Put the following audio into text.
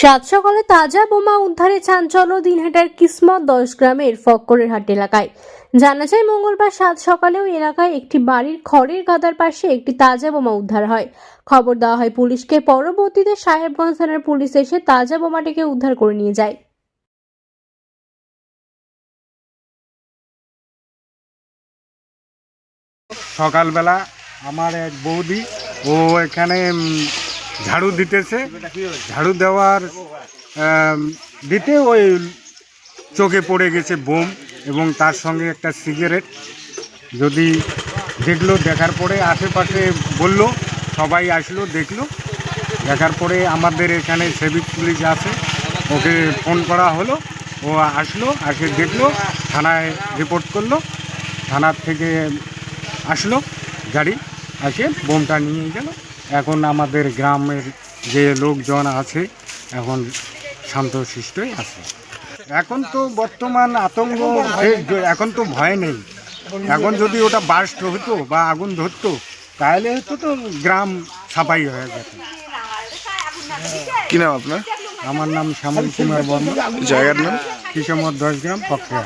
সাত সকালে তাজা বোমা উদ্ধারে চাঞ্চল্য দিনহাটার কিসমত দশ গ্রামের ফক্করের হাট এলাকায়। জানা যায়, মঙ্গলবার সাত সকালেও এলাকায় একটি বাড়ির খড়ের গাদার পাশে একটি তাজা বোমা উদ্ধার হয়। খবর দেওয়া হয়, পুলিশকে পরবর্তীতে সাহেবগঞ্জ থানার পুলিশ এসে তাজা বোমাটিকে উদ্ধার করে নিয়ে যায়। সকালবেলা আমার এক বৌদি, ও এখানে ঝাড়ু দিতেছে। ঝাড়ু দেওয়ার দিতে ওই চোখে পড়ে গেছে বোম এবং তার সঙ্গে একটা সিগারেট। যদি দেখল, দেখার পরে আশেপাশে বলল, সবাই আসলো, দেখল। দেখার পরে আমাদের এখানে সেভিক পুলিশ আছে, ওকে ফোন করা হলো। ও আসলো, আসে দেখল, থানায় রিপোর্ট করল। থানার থেকে আসলো, গাড়ি এসে বোমটা নিয়ে গেল। এখন আমাদের গ্রামের যে লোকজন আছে এখন শান্তশিষ্টই আছে। এখন তো বর্তমান আতঙ্ক এখন তো ভয় নেই। এখন যদি ওটা বাস্ট হতো বা আগুন ধরতো তাহলে হতো তো গ্রাম সাফাই হয়ে যেত। কি নাম আপনার? আমার নাম শ্যামল কুমার বর্মা। জায়গার নাম? কিসমত দশ গ্রাম পক্ষে